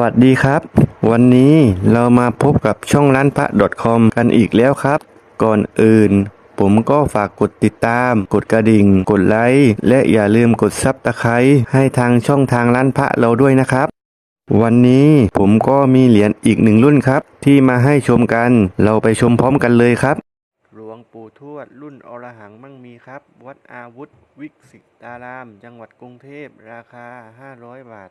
วัสดีครับ วันนี้เรามาพบกับช่องร้านพระ .com กันอีกแล้วครับ ก่อนอื่น ผมก็ฝากกดติดตาม กดกระดิ่ง กดไลค์และอย่าลืมกดซับตะไคร้ให้ทางช่องทางร้านพระเราด้วยนะครับ วันนี้ผมก็มีเหรียญอีกหนึ่งรุ่นครับ ที่มาให้ชมกัน เราไปชมพร้อมกันเลยครับ หลวงปู่ทวดรุ่นอรหังมั่งมีครับ วัดอาวุธ วิกสิตาราม จังหวัดกรุงเทพราคา 500 บาท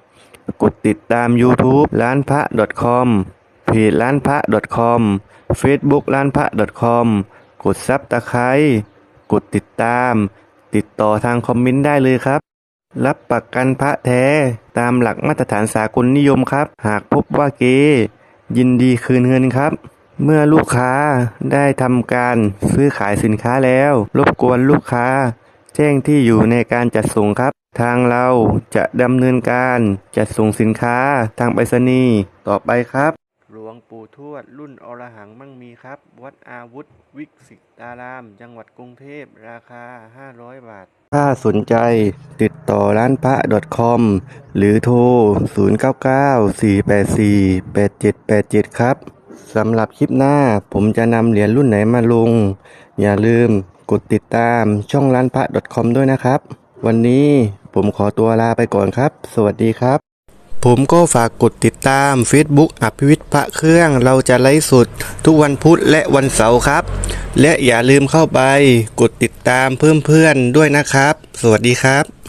กดติดตาม YouTube ร้านพระ .com เพจร้านพระ .com Facebook ร้านพระ .com กดซับตะไคร้กดติดตาม ติดต่อทางคอมเมนต์ได้เลยครับ รับประกันพระแท้ตามหลักมาตรฐานสากลนิยมครับ หากพบว่าเกยินดีคืนเงินครับ เมื่อลูกค้าได้ทำการซื้อขายสินค้าแล้ว รบกวนลูกค้า แจ้งที่อยู่ในการจัดส่งครับ ทางเราจะดำเนินการจัดส่งสินค้าทางไปรษณีย์ต่อไปครับ หลวงปู่ทวดรุ่นอรหังมั่งมีครับ วัดอาวุธ วิกสิตาราม จังหวัดกรุงเทพราคา 500 บาท ถ้าสนใจติดต่อร้านพระ .com หรือโทร 0994848787 ครับสำหรับคลิปหน้าผมจะนำเหรียญรุ่นไหนมาลง อย่าลืมกดติดตามช่องร้านพระ .com ด้วยนะครับ วันนี้ ผมขอตัวลาไปก่อนครับ สวัสดีครับ ผมก็ฝากกดติดตาม Facebook อภิวิทย์พระเครื่องเราจะไลฟ์สดทุกวันพุธและวันเสาร์ครับ และอย่าลืมเข้าไปกดติดตามเพื่อนๆด้วยนะครับ สวัสดีครับ